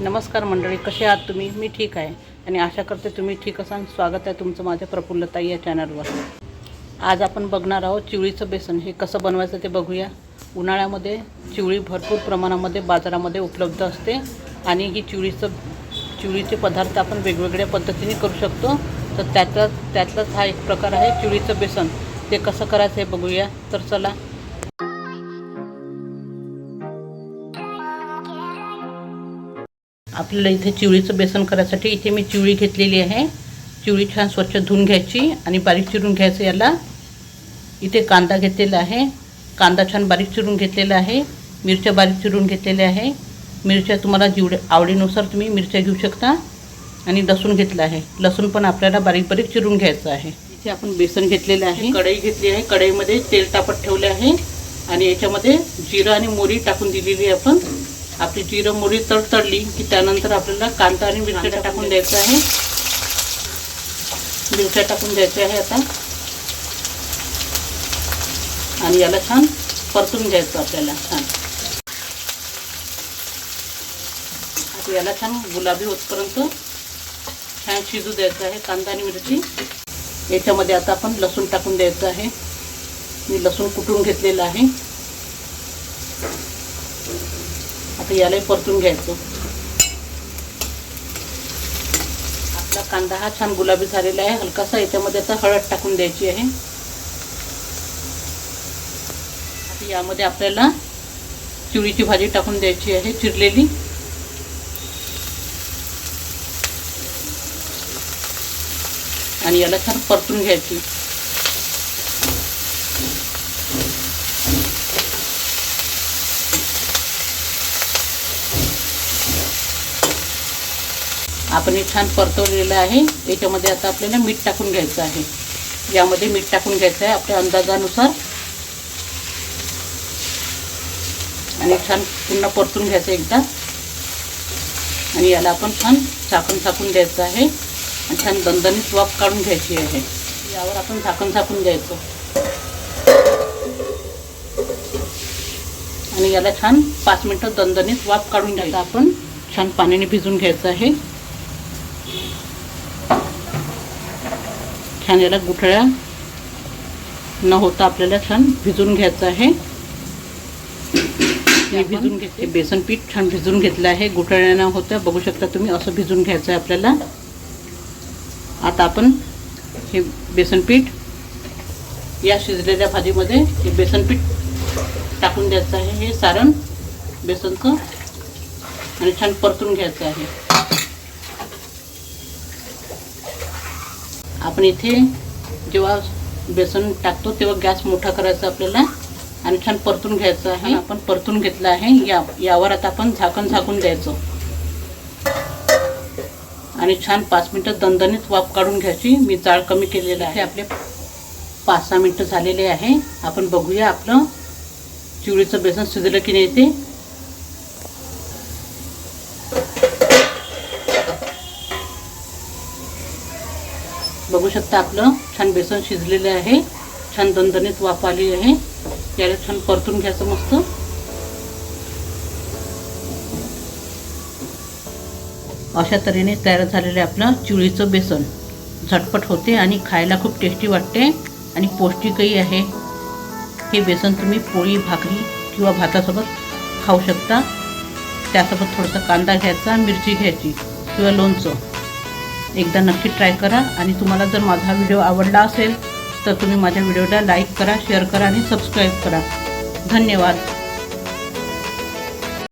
नमस्कार मंडळी कसे आहात तुम्ही? मी ठीक आहे. आणि आशा करते तुम्ही ठीक असाल. स्वागत आहे तुमचं माझ्या प्रफुल्लताई या चॅनलवर. आज आपण बघणार आहोत चिवळीचं बेसन. हे कसं बनवायचं ते बघूया. उन्हाळ्यामध्ये चिवळी भरपूर प्रमाणामध्ये बाजारामध्ये उपलब्ध असते आणि ही चिवळीचं चिवळीचे पदार्थ आपण वेगवेगळ्या पद्धतीने करू शकतो. तर त्यातला त्यातलाच हा एक प्रकार आहे चिवळीचं बेसन. ते कसं करायचं हे बघूया. तर चला आपल्याला इथे चिवळीचं बेसन करायसाठी इथे मी चिवळी घेतलेली आहे. चिवळी छान स्वच्छ धुवून घ्यायची आणि बारीक चिरून घ्यायचं याला. इथे कांदा घेतलेला आहे. कांदा छान बारीक चिरून घेतलेला आहे. मिरच्या बारीक चिरून घेतलेल्या आहे. मिरच्या तुम्हाला जेवढे आवडीनुसार तुम्ही मिरच्या घेऊ शकता. आणि लसूण घेतलं आहे. लसूण पण आपल्याला बारीक बारीक चिरून घ्यायचं आहे. इथे आपण बेसन घेतलेलं आहे. कढई घेतली आहे. कढईमध्ये तेल तापत ठेवले आहे. आणि याच्यामध्ये जिरं आणि मोरी टाकून दिलेली आहे आपण. आपली जिरं मोरी तडतडली की त्यानंतर आपल्याला कांदा आणि मिरच्या टाकून द्यायचं आहे. मिरच्या टाकून द्यायच्या आहे आता. आणि याला छान परतून घ्यायचं आपल्याला छान. आता याला छान गुलाबी होतपर्यंत छान शिजू द्यायचं आहे कांदा आणि मिरची. याच्यामध्ये आता आपण लसूण टाकून द्यायचं आहे. मी लसूण कुटून घेतलेलं आहे. आता यालाही परतून घ्यायचं. आपला कांदा हा छान गुलाबी झालेला आहे. हलकासा याच्यामध्ये आता हळद टाकून द्यायची आहे. आता यामध्ये आपल्याला चिवळीची भाजी टाकून द्यायची आहे चिरलेली. आणि याला छान परतून घ्यायची. आपण हे छान परतवलेलं आहे. याच्यामध्ये आता आपल्याला मीठ टाकून घ्यायचं आहे. यामध्ये मीठ टाकून घ्यायचं आहे आपल्या अंदाजानुसार. आणि छान पुन्हा परतून घ्यायचं एकदा. आणि याला आपण छान झाकण झाकून द्यायचं आहे. आणि छान दणदणीत वाफ काढून घ्यायची आहे. यावर आपण झाकण झाकून द्यायचं आणि याला छान पाच मिनटं दणदणीत वाफ काढून घ्यायचं. आपण छान पाण्याने भिजून घ्यायचं आहे. छान याला गुठळ्या न होता आपल्याला छान भिजून घ्यायचं आहे. मी भिजून घेते. बेसन पीठ छान भिजून घेतलं आहे. गुठळ्या न होत्या बघू शकता तुम्ही असं भिजून घ्यायचं आहे आपल्याला. आता आपण हे बेसन पीठ या शिजलेल्या भाजीमध्ये हे बेसन पीठ टाकून द्यायचं आहे. हे सारण बेसनचं आणि छान परतून घ्यायचं आहे. आपण इथे जेव्हा बेसन टाकतो तेव्हा गॅस मोठा करायचा आपल्याला आणि छान परतून घ्यायचं आहे. आपण परतून घेतलं आहे. या यावर आता आपण झाकण झाकून द्यायचं आणि छान पाच मिनटं दणदणीत वाफ काढून घ्यायची. मी जाळ कमी केलेलं आहे. आपले पाच सहा मिनटं झालेले आहे. आपण बघूया आपलं चिवळीचं बेसन शिजलं की नाही ते. बघू शकता आपलं. छान बेसन शिजलेलं आहे. छान दणदणीत वाफ आली आहे. याला छान परतून घ्यायचं मस्त. अशा तऱ्हेने तयार झालेलं आपलं चिवळीचं बेसन. झटपट होते आणि खायला खूप टेस्टी वाटते आणि पौष्टिकही आहे. हे बेसन तुम्ही पोळी भाकरी किंवा भातासोबत खाऊ शकता. त्यासोबत थोडासा कांदा घ्यायचा मिरची घ्यायची किंवा लोणचं. एकदा नक्की ट्राय करा आणि तुम्हाला जर माझा व्हिडिओ आवडला असेल तर तुम्ही माझ्या व्हिडिओला लाईक करा शेअर करा आणि सबस्क्राईब करा. धन्यवाद.